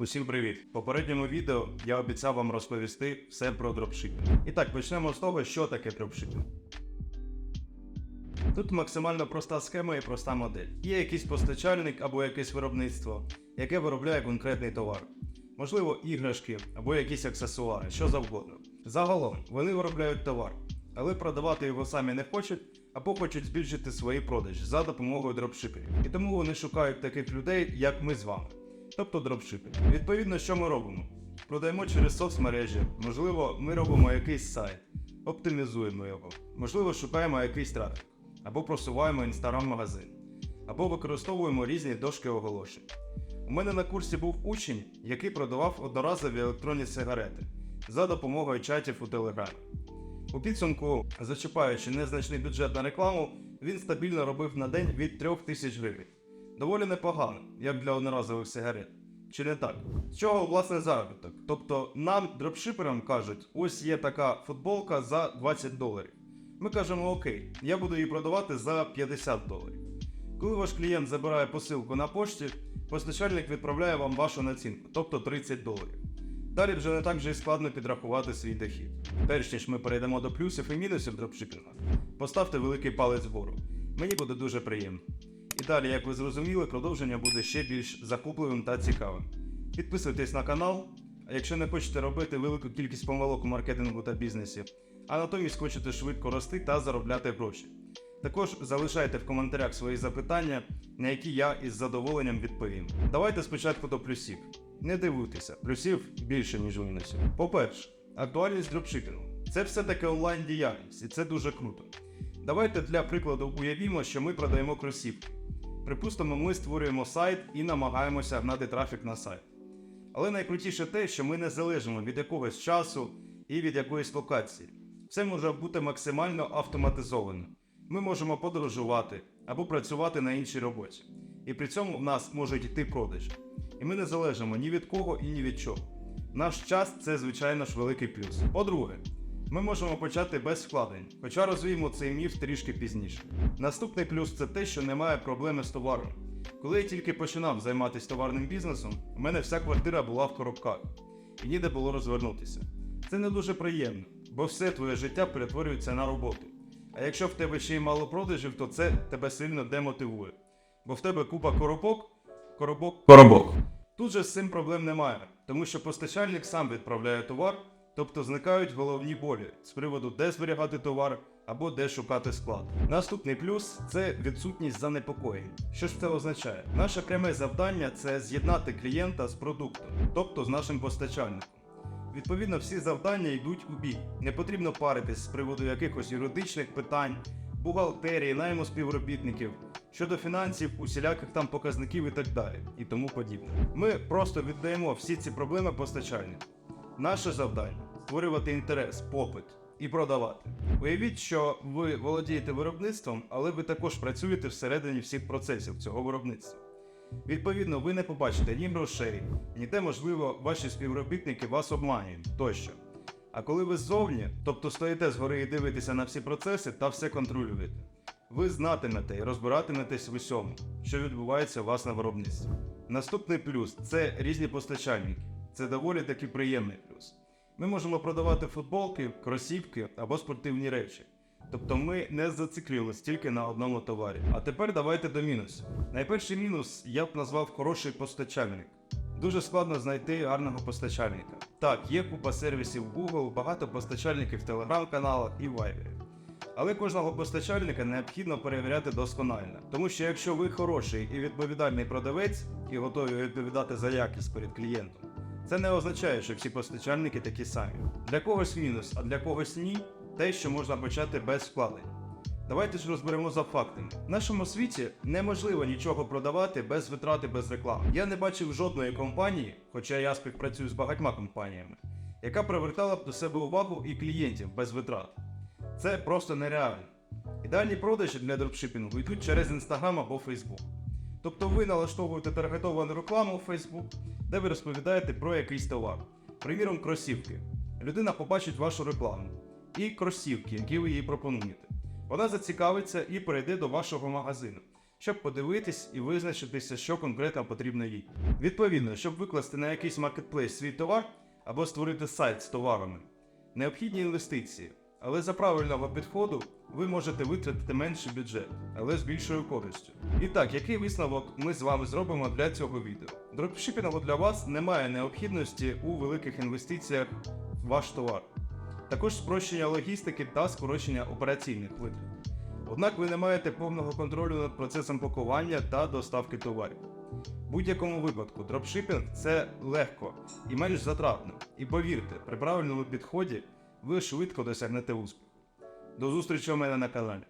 Усім привіт! В попередньому відео я обіцяв вам розповісти все про дропшипінг. І так, почнемо з того, що таке дропшипінг. Тут максимально проста схема і проста модель. Є якийсь постачальник або якесь виробництво, яке виробляє конкретний товар. Можливо, іграшки або якісь аксесуари, що завгодно. Загалом вони виробляють товар, але продавати його самі не хочуть або хочуть збільшити свої продажі за допомогою дропшиперів. І тому вони шукають таких людей, як ми з вами. Тобто дропшипінг. Відповідно, що ми робимо? Продаємо через соцмережі, можливо, ми робимо якийсь сайт, оптимізуємо його, можливо, шукаємо якийсь трафік, або просуваємо інстаграм-магазин, або використовуємо різні дошки оголошень. У мене на курсі був учень, який продавав одноразові електронні сигарети за допомогою чатів у Телеграмі. У підсумку, зачіпаючи незначний бюджет на рекламу, він стабільно робив на день від 3 тисяч гривень. Доволі непогано, як для одноразових сигарет. Чи не так? З чого власне заробіток? Тобто нам, дропшиперам, кажуть, ось є така футболка за 20 доларів. Ми кажемо, окей, я буду її продавати за 50 доларів. Коли ваш клієнт забирає посилку на пошті, постачальник відправляє вам вашу націнку, тобто 30 доларів. Далі вже не так вже і складно підрахувати свій дохід. Перш ніж ми перейдемо до плюсів і мінусів дропшипінга, поставте великий палець вгору. Мені буде дуже приємно. І далі, як ви зрозуміли, продовження буде ще більш захопливим та цікавим. Підписуйтесь на канал, а якщо не хочете робити велику кількість помилок у маркетингу та бізнесі, а натомість хочете швидко рости та заробляти гроші. Також залишайте в коментарях свої запитання, на які я із задоволенням відповім. Давайте спочатку до плюсів. Не дивуйтеся, плюсів більше, ніж мінусів. По-перше, актуальність дропшипінгу. Це все-таки онлайн діяльність, і це дуже круто. Давайте для прикладу уявімо, що ми продаємо кросівки. Припустимо, ми створюємо сайт і намагаємося гнати трафік на сайт. Але найкрутіше те, що ми не залежимо від якогось часу і від якоїсь локації. Все може бути максимально автоматизовано. Ми можемо подорожувати або працювати на іншій роботі. І при цьому в нас можуть йти продажі. І ми не залежимо ні від кого і ні від чого. Наш час це, звичайно ж, великий плюс. По-друге, ми можемо почати без вкладень, хоча розвіємо цей міф трішки пізніше. Наступний плюс це те, що немає проблеми з товаром. Коли я тільки починав займатися товарним бізнесом, у мене вся квартира була в коробках і ніде було розвернутися. Це не дуже приємно, бо все твоє життя перетворюється на роботу. А якщо в тебе ще й мало продажів, то це тебе сильно демотивує. Бо в тебе купа коробок, коробок, коробок. Тут же з цим проблем немає, тому що постачальник сам відправляє товар, тобто зникають головні болі з приводу, де зберігати товар або де шукати склад. Наступний плюс це відсутність занепокоєнь. Що ж це означає? Наше пряме завдання це з'єднати клієнта з продуктом, тобто з нашим постачальником. Відповідно, всі завдання йдуть у бій. Не потрібно паритись з приводу якихось юридичних питань, бухгалтерії, найму співробітників, щодо фінансів, усіляких там показників і так далі, і тому подібне. Ми просто віддаємо всі ці проблеми постачальнику. Наше завдання створювати інтерес, попит і продавати. Уявіть, що ви володієте виробництвом, але ви також працюєте всередині всіх процесів цього виробництва. Відповідно, ви не побачите ні грошей, ніде, можливо, ваші співробітники вас обманюють тощо. А коли ви ззовні, тобто стоїте згори і дивитеся на всі процеси та все контролюєте, ви знатимете і розбиратиметесь в усьому, що відбувається у вас на виробництві. Наступний плюс це різні постачальники. Це доволі таки приємний плюс. Ми можемо продавати футболки, кросівки або спортивні речі. Тобто ми не зациклювалися тільки на одному товарі. А тепер давайте до мінусів. Найперший мінус я б назвав хороший постачальник. Дуже складно знайти гарного постачальника. Так, є купа сервісів Google, багато постачальників в телеграм-каналах і Viber. Але кожного постачальника необхідно перевіряти досконально. Тому що якщо ви хороший і відповідальний продавець і готові відповідати за якість перед клієнтом, це не означає, що всі постачальники такі самі. Для когось мінус, а для когось ні, те, що можна почати без вкладень. Давайте ж розберемо за фактами. В нашому світі неможливо нічого продавати без витрати, без реклами. Я не бачив жодної компанії, хоча я співпрацюю з багатьма компаніями, яка привертала б до себе увагу і клієнтів без витрат. Це просто нереально. Ідеальні продажі для дропшипінгу йдуть через Instagram або Facebook. Тобто ви налаштовуєте таргетовану рекламу у Facebook, де ви розповідаєте про якийсь товар. Приміром, кросівки. Людина побачить вашу рекламу і кросівки, які ви їй пропонуєте. Вона зацікавиться і перейде до вашого магазину. щоб подивитись і визначитися, що конкретно потрібно їй. Відповідно, щоб викласти на якийсь маркетплейс свій товар або створити сайт з товарами, необхідні інвестиції. Але за правильного підходу ви можете витратити менший бюджет, але з більшою користю. І так, який висновок ми з вами зробимо для цього відео? Дропшипінгу для вас немає необхідності у великих інвестиціях в ваш товар. Також спрощення логістики та скорочення операційних витрат. Однак ви не маєте повного контролю над процесом пакування та доставки товарів. В будь-якому випадку дропшипінг це легко і менш затратно. І повірте, при правильному підході ви швидко досягнете успіху. До зустрічі у мене на каналі.